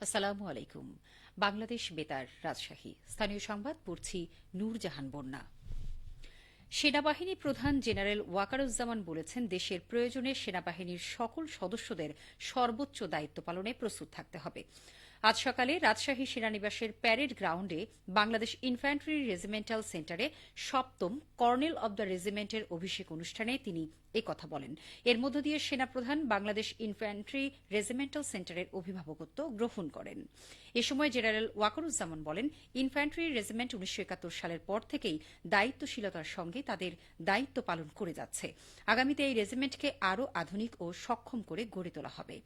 আসসালামু আলাইকুম। বাংলাদেশ বেতার রাজশাহী। স্থানীয় সংবাদ, পড়ছি নূরজাহান বন্যা। সেনাবাহিনী প্রধান জেনারেল ওয়াকারুজ্জামান বলেছেন, দেশের প্রয়োজনে সেনাবাহিনীর সকল সদস্যদের সর্বোচ্চ দায়িত্ব পালনে প্রস্তুত থাকতে হবে। আজ সকালে রাজশাহী সেনানিবাসের প্যারেড গ্রাউন্ডে বাংলাদেশ ইনফ্যান্ট্রি রেজিমেন্টাল সেন্টারে সপ্তম কর্নেল অব দ্য রেজিমেন্টের অভিষেক অনুষ্ঠানে তিনি কথা বলেন। এর মধ্য দিয়ে সেনাপ্রধান বাংলাদেশ ইনফ্যান্ট্রি রেজিমেন্টাল সেন্টারের অভিভাবকত্ব গ্রহণ করেন। এ সময় জেনারেল ওয়াকারুজ্জামান বলেন, ইনফ্যান্ট্রি রেজিমেন্ট উনিশশো একাত্তর সালের পর থেকেই দায়িত্বশীলতার সঙ্গে তাদের দায়িত্ব পালন করে যাচ্ছে। আগামীতে এই রেজিমেন্টকে আরও আধুনিক ও সক্ষম করে গড়ে তোলা হবে।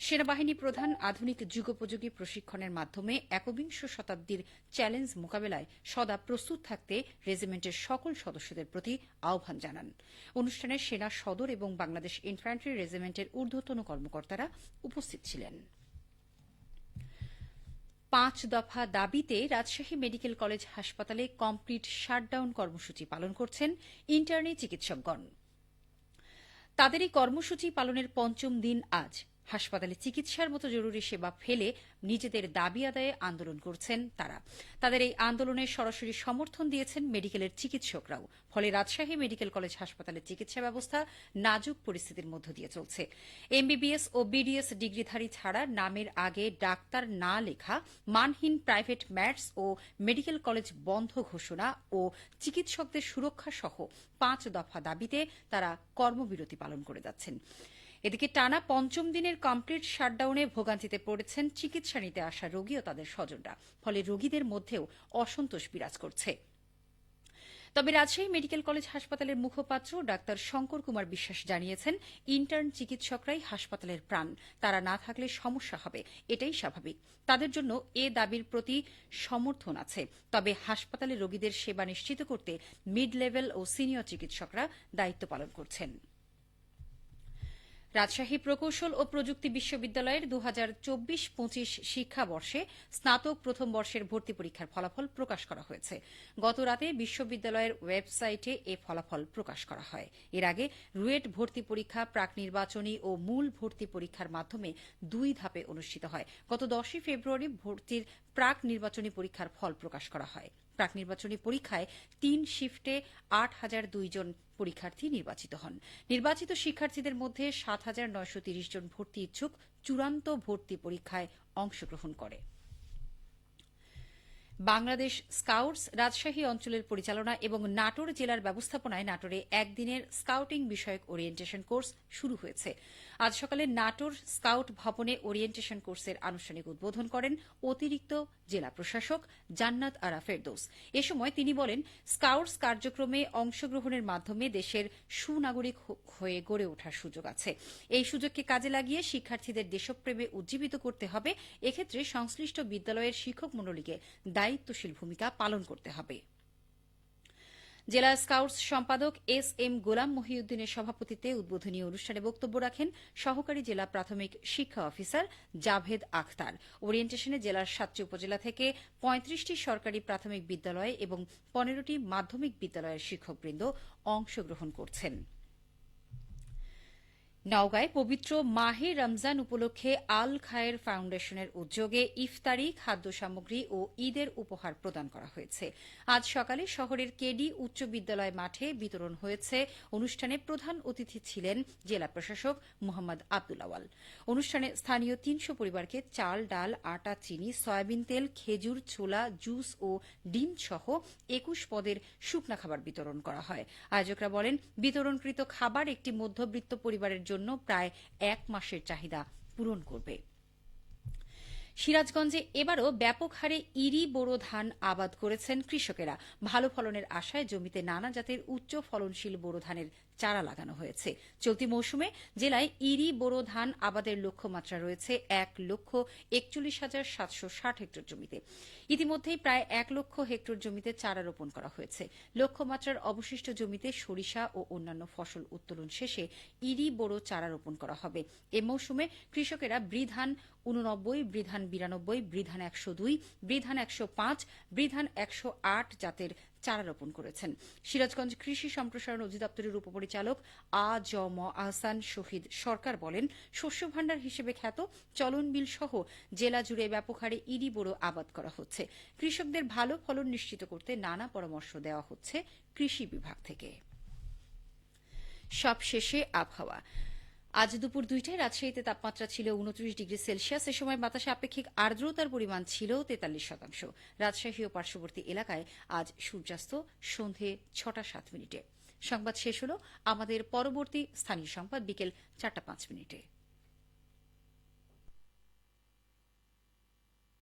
সেনাবাহিনী প্রধান আধুনিক যুগোপযোগী প্রশিক্ষণের মাধ্যমে একবিংশ শতাব্দীর চ্যালেঞ্জ মোকাবেলায় সদা প্রস্তুত থাকতে রেজিমেন্টের সকল সদস্যদের প্রতি আহ্বান জানান। অনুষ্ঠানে সেনা সদর এবং বাংলাদেশ ইনফ্যান্ট্রি রেজিমেন্টের ঊর্ধ্বতন কর্মকর্তারা উপস্থিত ছিলেন। পাঁচ দফা দাবিতে রাজশাহী মেডিকেল কলেজ হাসপাতালে কমপ্লিট শাটডাউন কর্মসূচি পালন করছেন ইন্টার্নি চিকিৎসকগণ। তাদের এই কর্মসূচি পালনের পঞ্চম দিন আজ। হাসপাতালে চিকিৎসার মতো জরুরি সেবা ফেলে নিজেদের দাবি আদায়ে আন্দোলন করছেন তারা। তাদের এই আন্দোলনে সরাসরি সমর্থন দিয়েছেন মেডিকেলের চিকিৎসকরাও। ফলে রাজশাহী মেডিকেল কলেজ হাসপাতালের চিকিৎসা ব্যবস্থা নাজুক পরিস্থিতির মধ্য দিয়ে চলছে। এমবিবিএস ও বিডিএস ডিগ্রিধারী ছাড়া নামের আগে ডাক্তার না লেখা, মানহীন প্রাইভেট ম্যাটস ও মেডিকেল কলেজ বন্ধ ঘোষণা ও চিকিৎসকদের সুরক্ষা সহ পাঁচ দফা দাবিতে তারা কর্মবিরতি পালন করে যাচ্ছেন। এদিকে টানা পঞ্চম দিনের কমপ্লিট শাটডাউনে ভোগান্তিতে পড়েছেন চিকিৎসা নিতে আসা রোগী ও তাদের স্বজনরা। ফলে রোগীদের মধ্যেও অসন্তোষ বিরাজ করছে। তবে রাজশাহী মেডিকেল কলেজ হাসপাতালের মুখপাত্র ডাক্তার শঙ্কর কুমার বিশ্বাস জানিয়েছেন ইন্টার্ন চিকিৎসকরাই হাসপাতালের প্রাণ। তারা না থাকলে সমস্যা হবে, এটাই স্বাভাবিক। তাদের জন্য এ দাবির প্রতি সমর্থন আছে। তবে হাসপাতালে রোগীদের সেবা নিশ্চিত করতে মিড লেভেল ও সিনিয়র চিকিৎসকরা দায়িত্ব পালন করছেন। রাজশাহী প্রকৌশল ও প্রযুক্তি বিশ্ববিদ্যালয়ের দু হাজার চব্বিশ পঁচিশ শিক্ষাবর্ষে স্নাতক প্রথম বর্ষের ভর্তি পরীক্ষার ফলাফল প্রকাশ করা হয়েছে। গত রাতে বিশ্ববিদ্যালয়ের ওয়েবসাইটে এ ফলাফল প্রকাশ করা হয়। এর আগে রুয়েট ভর্তি পরীক্ষা, প্রাক নির্বাচনী ও মূল ভর্তি পরীক্ষার মাধ্যমে দুই ধাপে অনুষ্ঠিত হয়। গত দশই ফেব্রুয়ারি ভর্তির প্রাক নির্বাচনী পরীক্ষার ফল প্রকাশ করা হয়। প্রাক নির্বাচনী পরীক্ষায় তিন শিফটে আট হাজার দুইজন পরীক্ষার্থী নির্বাচিত হন। নির্বাচিত শিক্ষার্থীদের মধ্যে সাত হাজার নয়শো তিরিশ জন ভর্তি ইচ্ছুক চূড়ান্ত ভর্তি পরীক্ষায় অংশগ্রহণ করে। বাংলাদেশ স্কাউটস রাজশাহী অঞ্চলের পরিচালনা এবং নাটোর জেলার ব্যবস্থাপনায় নাটোরে একদিনের স্কাউটিং বিষয়ক ওরিয়েন্টেশন কোর্স শুরু হয়েছে। আজ সকালে নাটোর স্কাউট ভবনে ওরিয়েন্টেশন কোর্সের আনুষ্ঠানিক উদ্বোধন করেন অতিরিক্ত জেলা প্রশাসক জান্নাত আরা ফেরদৌস। এ সময় তিনি বলেন, স্কাউটস কার্যক্রমে অংশগ্রহণের মাধ্যমে দেশের সুনাগরিক হয়ে গড়ে ওঠার সুযোগ আছে। এই সুযোগকে কাজে লাগিয়ে শিক্ষার্থীদের দেশপ্রেমে উজ্জীবিত করতে হবে। এক্ষেত্রে সংশ্লিষ্ট বিদ্যালয়ের শিক্ষক মণ্ডলীকে দায়িত্বশীল ভূমিকা পালন করতে হবে। জেলা স্কাউটস সম্পাদক এস এম গোলাম মহিউদ্দিনের সভাপতিত্বে উদ্বোধনী অনুষ্ঠানে বক্তব্য রাখেন সহকারী জেলা প্রাথমিক শিক্ষা অফিসার জাভেদ আখতার। ওরিয়েন্টেশনে জেলার সাতটি উপজেলা থেকে পঁয়ত্রিশটি সরকারি প্রাথমিক বিদ্যালয় এবং পনেরোটি মাধ্যমিক বিদ্যালয়ের শিক্ষকবৃন্দ অংশগ্রহণ করছেন। নওগাঁয় পবিত্র মাহে রমজান উপলক্ষে আল খায়ের ফাউন্ডেশনের উদ্যোগে ইফতারি খাদ্য সামগ্রী ও ঈদের উপহার প্রদান করা হয়েছে। আজ সকালে শহরের কেডি উচ্চ বিদ্যালয় মাঠে বিতরণ হয়েছে। অনুষ্ঠানে প্রধান অতিথি ছিলেন জেলা প্রশাসক মোহাম্মদ আবদুল্লাওয়াল অনুষ্ঠানে স্থানীয় তিনশো পরিবারকে চাল, ডাল, আটা, চিনি, সয়াবিন তেল, খেজুর, ছোলা, জুস ও ডিম সহ একুশ পদের শুকনা খাবার বিতরণ করা হয়। আয়োজকরা বলেন, বিতরণকৃত খাবার একটি মধ্যবিত্ত পরিবারের জন্য জন্য প্রায় এক মাসের চাহিদা পূরণ করবে। সিরাজগঞ্জে এবারও ব্যাপক হারে ইরি বোরো ধান আবাদ করেছেন কৃষকেরা। ভালো ফলনের আশায় জমিতে নানা জাতের উচ্চ ফলনশীল বোরো ধানের চারা লাগানো হয়েছে। চলতি মৌসুমে জেলায় ইরি, বোরো ধান আবাদের লক্ষ্যমাত্রা রয়েছে এক লক্ষ একচল্লিশ হাজার সাতশো ষাট হেক্টর জমিতে। ইতিমধ্যেই প্রায় এক লক্ষ হেক্টর জমিতে চারা রোপণ করা হয়েছে। লক্ষ্যমাত্রার অবশিষ্ট জমিতে সরিষা ও অন্যান্য ফসল উত্তোলন শেষে ইরি, বোরো চারা রোপণ করা হবে। এ মৌসুমে কৃষকেরা বৃধান উননব্বই বৃধান বিরানব্বই বৃধান একশো দুই বৃধান একশো পাঁচ বৃধান একশো আট জাতের চারা রোপণ করেছেন। সিরাজগঞ্জ কৃষি সম্প্রসারণ অধিদপ্তরের উপপরিচালক আ জ ম আহসান শহীদ সরকার বলেন, শস্য ভাণ্ডার হিসেবে খ্যাত চলন বিল সহ জেলা জুড়ে ব্যাপক হারে ইডি বোরো আবাদ করা হচ্ছে। কৃষকদের ভালো ফলন নিশ্চিত করতে নানা পরামর্শ দেওয়া হচ্ছে কৃষি বিভাগ থেকে। সবশেষে আবহাওয়া। আজ দুপুর দুইটায় রাজশাহীতে তাপমাত্রা ছিল উনত্রিশ ডিগ্রি সেলসিয়াস। এ সময় বাতাসে আপেক্ষিক আর্দ্রতার পরিমাণ ছিল তেতাল্লিশ শতাংশ। রাজশাহী ও পার্শ্ববর্তী এলাকায় আজ সূর্যাস্ত সন্ধে ছটা সাত মিনিটে। সংবাদ শেষ হল আমাদের পরবর্তী স্থানীয় সংবাদ বিকেল চারটা পাঁচ মিনিটে।